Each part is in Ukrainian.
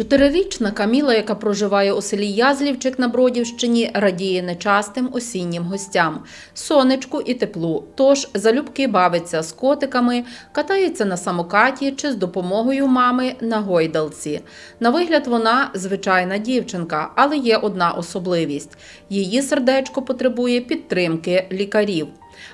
Чотирирічна Каміла, яка проживає у селі Язлівчик на Бродівщині, радіє нечастим осіннім гостям, сонечку і теплу. Тож залюбки бавиться з котиками, катається на самокаті чи з допомогою мами на гойдалці. На вигляд вона звичайна дівчинка, але є одна особливість: її сердечко потребує підтримки лікарів.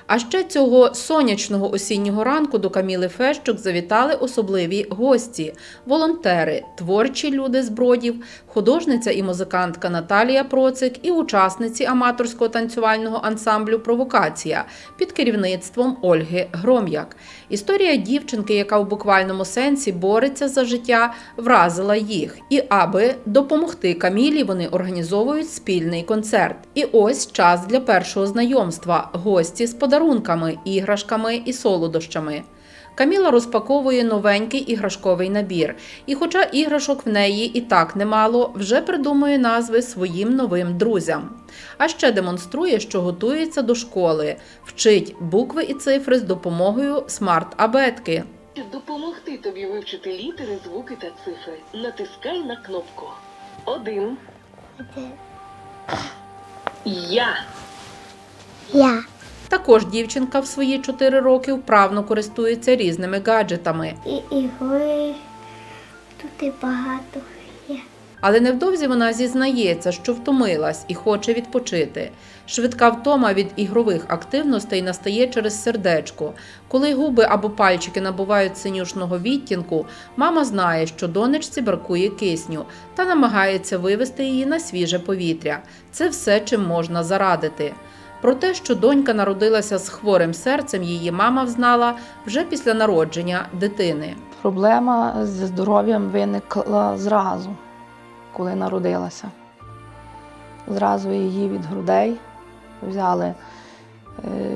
А ще цього сонячного осіннього ранку до Каміли Фещук завітали особливі гості: волонтери, творчі люди з бродів, художниця і музикантка Наталія Процик і учасниці аматорського танцювального ансамблю Провокація під керівництвом Ольги Гром'як. Історія дівчинки, яка в буквальному сенсі бореться за життя, вразила їх. І аби допомогти Камілі, вони організовують спільний концерт. І ось час для першого знайомства: гості з подарунками, іграшками і солодощами. Каміла розпаковує новенький іграшковий набір, і хоча іграшок в неї і так немало, вже придумує назви своїм новим друзям. А ще демонструє, що готується до школи, вчить букви і цифри з допомогою смарт-абетки. Допомогти тобі вивчити літери, звуки та цифри, натискай на кнопку. Один. Я. Я. Також дівчинка в свої 4 роки вправно користується різними гаджетами. І ігри тут і багато є. Але невдовзі вона зізнається, що втомилась і хоче відпочити. Швидка втома від ігрових активностей настає через сердечко. Коли губи або пальчики набувають синюшного відтінку, мама знає, що донечці бракує кисню та намагається вивести її на свіже повітря. Це все, чим можна зарадити. Про те, що донька народилася з хворим серцем, її мама взнала вже після народження дитини. Проблема зі здоров'ям виникла зразу, коли народилася. Зразу її від грудей взяли е,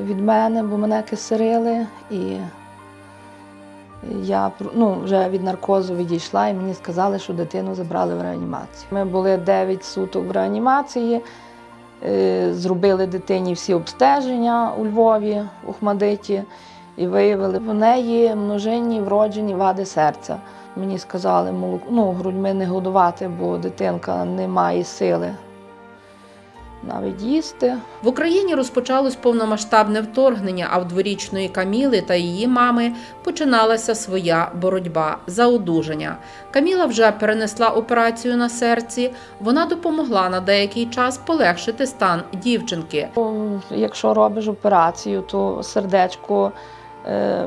від мене, бо мене кисарили, і я ну, вже від наркозу відійшла, і мені сказали, що дитину забрали в реанімацію. Ми були 9 суток в реанімації, зробили дитині всі обстеження у Львові, у Хмадиті, і виявили в неї множинні вроджені вади серця. Мені сказали, ну, грудьми не годувати, бо дитинка не має сили навіть їсти. В Україні розпочалось повномасштабне вторгнення, а в дворічної Каміли та її мами починалася своя боротьба за одужання. Каміла вже перенесла операцію на серці. Вона допомогла на деякий час полегшити стан дівчинки. Якщо робиш операцію, то сердечко е,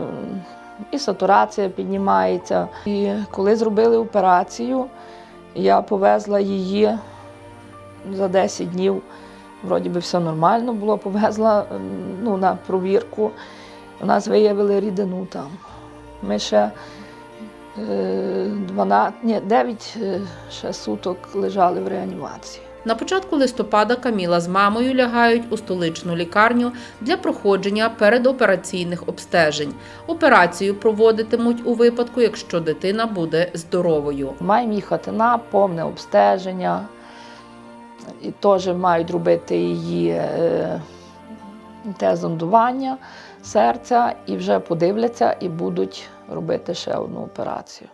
і сатурація піднімається. І коли зробили операцію, я повезла її за 10 днів. Вроді би все нормально було, повезла ну, на провірку. У нас виявили рідину там. Ми ще е, 12, ні, 9 е, ще суток лежали в реанімації. На початку листопада Каміла з мамою лягають у столичну лікарню для проходження передопераційних обстежень. Операцію проводитимуть у випадку, якщо дитина буде здоровою. Маємо їхати на повне обстеження. І теж мають робити її е, те зондування серця, і вже подивляться і будуть робити ще одну операцію.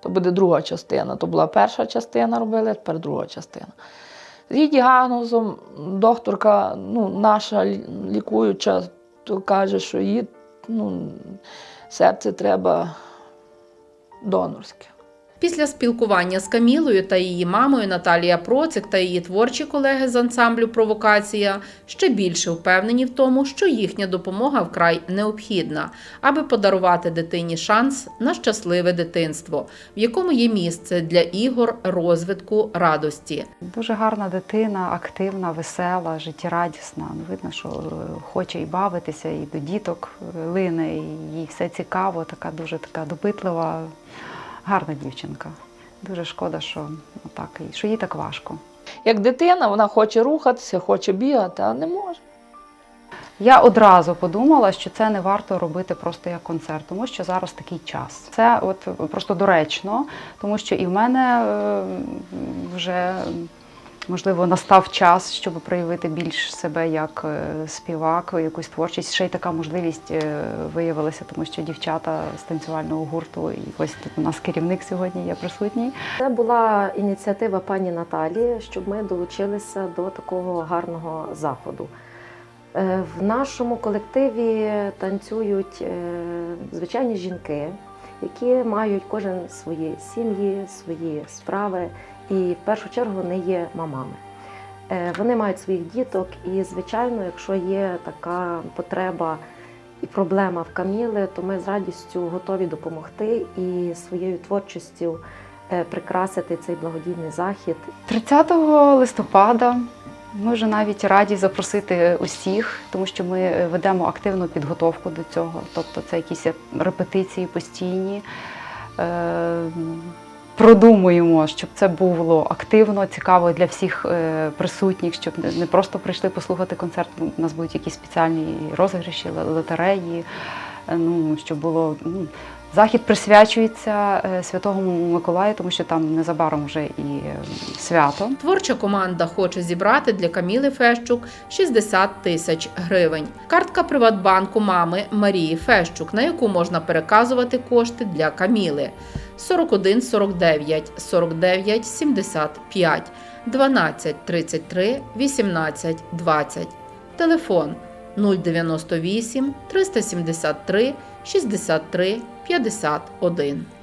То буде друга частина. То була перша частина робили, тепер друга частина. З її діагнозом докторка, ну, наша лікуюча, то каже, що їй ну, серце треба донорське. Після спілкування з Камілою та її мамою Наталія Процик та її творчі колеги з ансамблю Провокація ще більше впевнені в тому, що їхня допомога вкрай необхідна, аби подарувати дитині шанс на щасливе дитинство, в якому є місце для ігор, розвитку, радості. Дуже гарна дитина, активна, весела, життєрадісна. Ну, видно, що е, хоче і бавитися, і до діток е, лине, і їй все цікаво, така дуже така допитлива, гарна дівчинка. Дуже шкода, що так, що їй так важко. Як дитина, вона хоче рухатися, хоче бігати, а не може. Я одразу подумала, що це не варто робити просто як концерт, тому що зараз такий час. Це от просто доречно, тому що і в мене е, вже можливо, настав час, щоб проявити більш себе як е, співак, якусь творчість. Ще й така можливість е, виявилася, тому що дівчата з танцювального гурту, і ось тут у нас керівник сьогодні є присутній. Це була ініціатива пані Наталі, щоб ми долучилися до такого гарного заходу. Е, В нашому колективі танцюють звичайні жінки, які мають кожен свої сім'ї, свої справи, і в першу чергу вони є мамами. Е, Вони мають своїх діток, і, звичайно, якщо є така потреба і проблема в Каміли, то ми з радістю готові допомогти і своєю творчістю е, прикрасити цей благодійний захід 30 листопада ми вже навіть раді запросити усіх, тому що ми е, ведемо активну підготовку до цього. Тобто це якісь репетиції постійні. Продумуємо, щоб це було активно, цікаво для всіх е, присутніх, щоб не- не просто прийшли послухати концерт. У нас будуть якісь спеціальні розіграші, лотереї. Е, Ну, щоб було ну, захід присвячується е, Святому Миколаю, тому що там незабаром вже і е, свято. Творча команда хоче зібрати для Каміли Фещук 60 тисяч гривень. Картка Приватбанку мами Марії Фещук, на яку можна переказувати кошти для Каміли 41 49 49 75 12 33 18 20. Телефон 098 373 63 51.